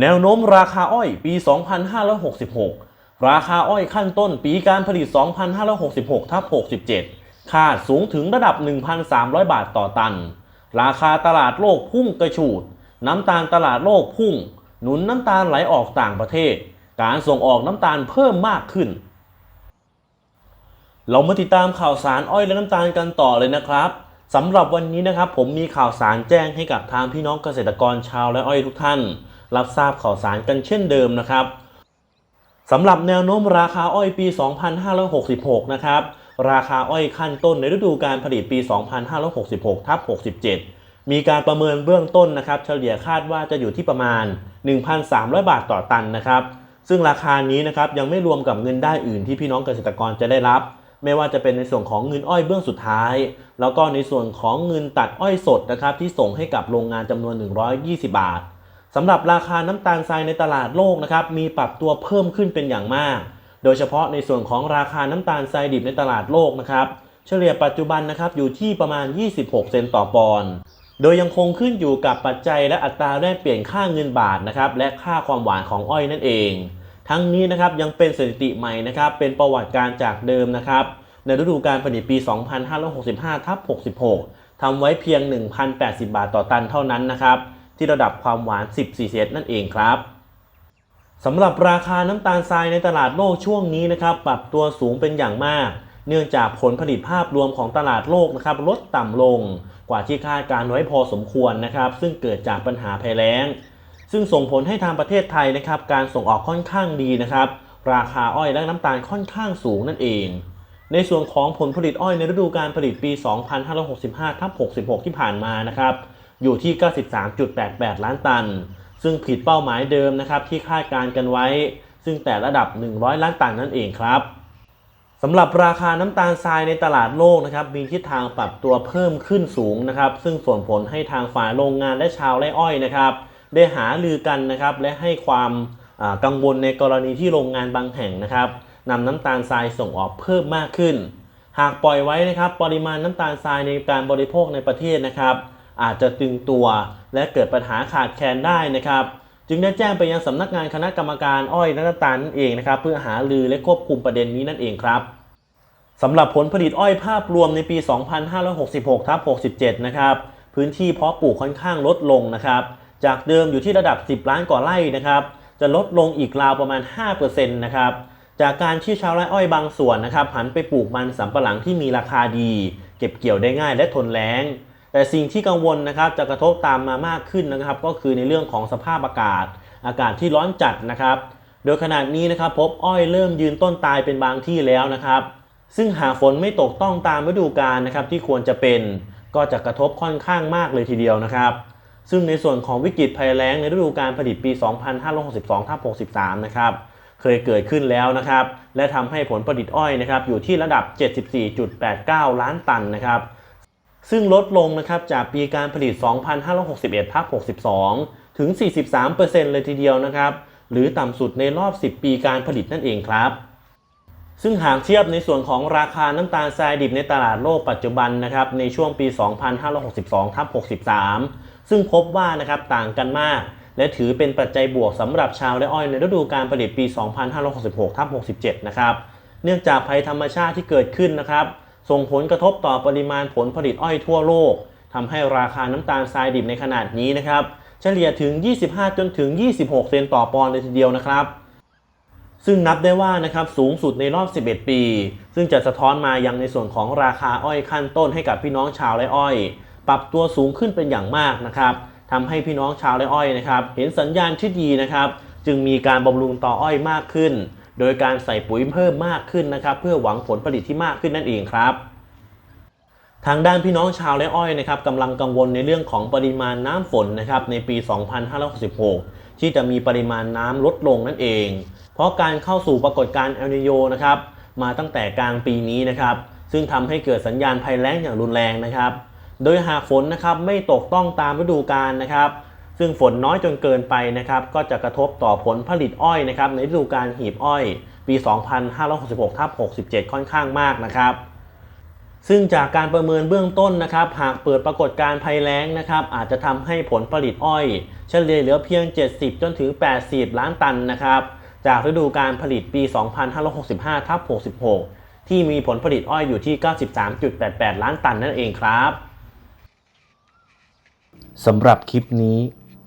แนวโน้มราคาอ้อยปี 2566 ราคาอ้อยขั้นต้นปีการผลิต 2566ทับ67 คาดสูงถึงระดับ 1,300 บาทต่อตัน ราคาตลาดโลกพุ่งกระฉูด น้ำตาลตลาดโลกพุ่ง หนุนน้ำตาลไหลออกต่างประเทศ การส่งออกน้ำตาลเพิ่มมากขึ้น เรามาติดตามข่าวสารอ้อยและน้ำตาลกันต่อเลยนะครับสำหรับวันนี้นะครับผมมีข่าวสารแจ้งให้กับทางพี่น้องเกษตรกรชาวและอ้อยทุกท่าน รับทราบข่าวสารกันเช่นเดิมนะครับสำหรับแนวโน้มราคาอ้อยปี 2566 นะครับ ราคาอ้อยขั้นต้นในฤดูการผลิตปี 2566ทับ67 มีการประเมินเบื้องต้นนะครับ เฉลี่ยคาดว่าจะอยู่ที่ประมาณ 1,300 บาทต่อตันนะครับ ซึ่งราคานี้นะครับยังไม่รวมกับเงินได้อื่นที่พี่น้องเกษตรกรจะได้รับ ไม่ว่าจะเป็นในส่วนของเงินอ้อยเบื้องสุดท้าย แล้วก็ในส่วนของเงินตัดอ้อยสดนะครับที่ส่งให้กับโรงงานจำนวน 120 บาทสำหรับราคาน้ำตาลทรายในตลาดโลกนะครับมีปรับตัวเพิ่มขึ้นเป็นอย่างมาก โดยเฉพาะในส่วนของราคาน้ำตาลทรายดิบในตลาดโลกนะครับเฉลี่ยปัจจุบันนะครับอยู่ที่ประมาณ 26 เซนต์ต่อปอนด์โดยยังคงขึ้นอยู่กับปัจจัยและอัตราแลกเปลี่ยนค่าเงินบาทนะครับและค่าความหวานของอ้อยนั่นเอง ทั้งนี้นะครับยังเป็นสถิติใหม่นะครับเป็นประวัติการจากเดิมนะครับในฤดูการผลิตปี 2565ทับ66ทำไว้เพียง 1,080 บาทต่อตันเท่านั้นนะครับที่ระดับความหวาน14เซนนั่นเองครับ สำหรับราคาน้ำตาลทรายในตลาดโลกช่วงนี้นะครับปรับตัวสูงเป็นอย่างมาก เนื่องจากผลผลิตภาพรวมของตลาดโลกนะครับลดต่ำลง กว่าที่คาดการไว้พอสมควรนะครับ ซึ่งเกิดจากปัญหาภัยแล้ง ซึ่งส่งผลให้ทางประเทศไทยนะครับ การส่งออกค่อนข้างดีนะครับ ราคาอ้อยและน้ำตาลค่อนข้างสูงนั่นเอง ในส่วนของผลผลิตอ้อยในฤดูการผลิตปี 2565ทับ66 ที่ผ่านมานะครับอยู่ที่ 93.88 ล้านตัน ซึ่งผิดเป้าหมายเดิมนะครับที่คาดการกันไว้ ซึ่งแต่ระดับ 100 ล้านตันนั่นเองครับสำหรับราคาน้ำตาลทรายในตลาดโลกนะครับมีทิศทางปรับตัวเพิ่มขึ้นสูงนะครับ ซึ่งส่งผลให้ทางฝ่ายโรงงานและชาวไร่อ้อยนะครับ ได้หาลือกันนะครับและให้ความกังวลในกรณีที่โรงงานบางแห่งนะครับนำน้ำตาลทรายส่งออกเพิ่มมากขึ้น หากปล่อยไว้นะครับปริมาณน้ำตาลทรายในการบริโภคในประเทศนะครับ อาจจะตึงตัว และเกิดปัญหาขาดแคลนได้นะครับ จึงได้แจ้งไปยังสำนักงานคณะกรรมการอ้อยและน้ำตาลนั่นเองนะครับ เพื่อหารือและควบคุมประเด็นนี้นั่นเองครับสำหรับผลผลิตอ้อยภาพรวมในปี 2566ทับ67 นะครับ พื้นที่เพาะปลูกค่อนข้างลดลงนะครับ จากเดิมอยู่ที่ระดับ 10 ล้านกว่าไร่นะครับ จะลดลงอีกราวประมาณ 5%นะครับ จากการที่ชาวไร่อ้อยบางส่วนนะครับหันไปปลูกมันสำปะหลังที่มีราคาดี เก็บเกี่ยวได้ง่ายและทนแล้ง แต่สิ่งที่กังวลนะครับจะกระทบตามมามากขึ้นนะครับ ก็คือในเรื่องของสภาพอากาศ อากาศที่ร้อนจัดนะครับ โดยขนาดนี้นะครับพบอ้อยเริ่มยืนต้นตายเป็นบางที่แล้วนะครับ ซึ่งหากฝนไม่ตกต้องตามฤดูกาลนะครับที่ควรจะเป็น ก็จะกระทบค่อนข้างมากเลยทีเดียวนะครับ ซึ่งในส่วนของวิกฤตภัยแล้งในฤดูกาลผลิตปี 2562ทับ63 นะครับเคยเกิดขึ้นแล้วนะครับ และทำให้ผลผลิตอ้อยนะครับอยู่ที่ระดับ 74.89 ล้านตันนะครับ ซึ่งลดลงนะครับจากปีการผลิต 2561ทับ62 ถึง 43%เลยทีเดียวนะครับ หรือต่ำสุดในรอบ 10 ปีการผลิตนั่นเองครับ ซึ่งหากเทียบในส่วนของราคาน้ำตาลทรายดิบในตลาดโลกปัจจุบันนะครับในช่วงปี 2562ทับ63 ซึ่งพบว่านะครับต่างกันมาก และถือเป็นปัจจัยบวกสำหรับชาวและอ้อยในฤดูการผลิตปี 2566ทับ67 นะครับ เนื่องจากภัยธรรมชาติที่เกิดขึ้นนะครับ ส่งผลกระทบต่อปริมาณผลผลิตอ้อยทั่วโลกทำให้ราคาน้ำตาลทรายดิบในขนาดนี้นะครับ เฉลี่ยถึง 25 จนถึง 26 เซนต์ต่อปอนด์เลยทีเดียวนะครับ ซึ่งนับได้ว่านะครับสูงสุดในรอบ 11 ปี ซึ่งจะสะท้อนมายังในส่วนของราคาอ้อยขั้นต้นให้กับพี่น้องชาวไร่อ้อย ปรับตัวสูงขึ้นเป็นอย่างมากนะครับทำให้พี่น้องชาวไร่อ้อยนะครับ เห็นสัญญาณที่ดีนะครับ จึงมีการบำรุงต่ออ้อยมากขึ้น โดยการใส่ปุ๋ยเพิ่มมากขึ้นนะครับ เพื่อหวังผลผลิตที่มากขึ้นนั่นเองครับทางด้านพี่น้องชาวไร่อ้อยนะครับกำลังกังวลในเรื่องของปริมาณน้ำฝนนะครับในปี 2566 ที่จะมีปริมาณน้ำลดลงนั่นเอง เพราะการเข้าสู่ปรากฏการณ์เอลนิโยนะครับมาตั้งแต่กลางปีนี้นะครับ ซึ่งทำให้เกิดสัญญาณภัยแล้งอย่างรุนแรงนะครับ โดยหากฝนนะครับไม่ตกต้องตามฤดูกาลนะครับ ซึ่งฝนน้อยจนเกินไปนะครับก็จะกระทบต่อผลผลิตอ้อยนะครับในฤดูกาลหีบอ้อย ปี 2566ทับ67 ค่อนข้างมากนะครับซึ่งจากการประเมินเบื้องต้นนะครับ หากเปิดปรากฏการภัยแล้งนะครับ อาจจะทำให้ผลผลิตอ้อย เฉลี่ยเหลือเพียง 70 จนถึง 80 ล้านตันนะครับ จากฤดูการผลิตปี 2565ทับ66 ที่มีผลผลิตอ้อยอยู่ที่ 93.88 ล้านตันนั่นเองครับสำหรับคลิปนี้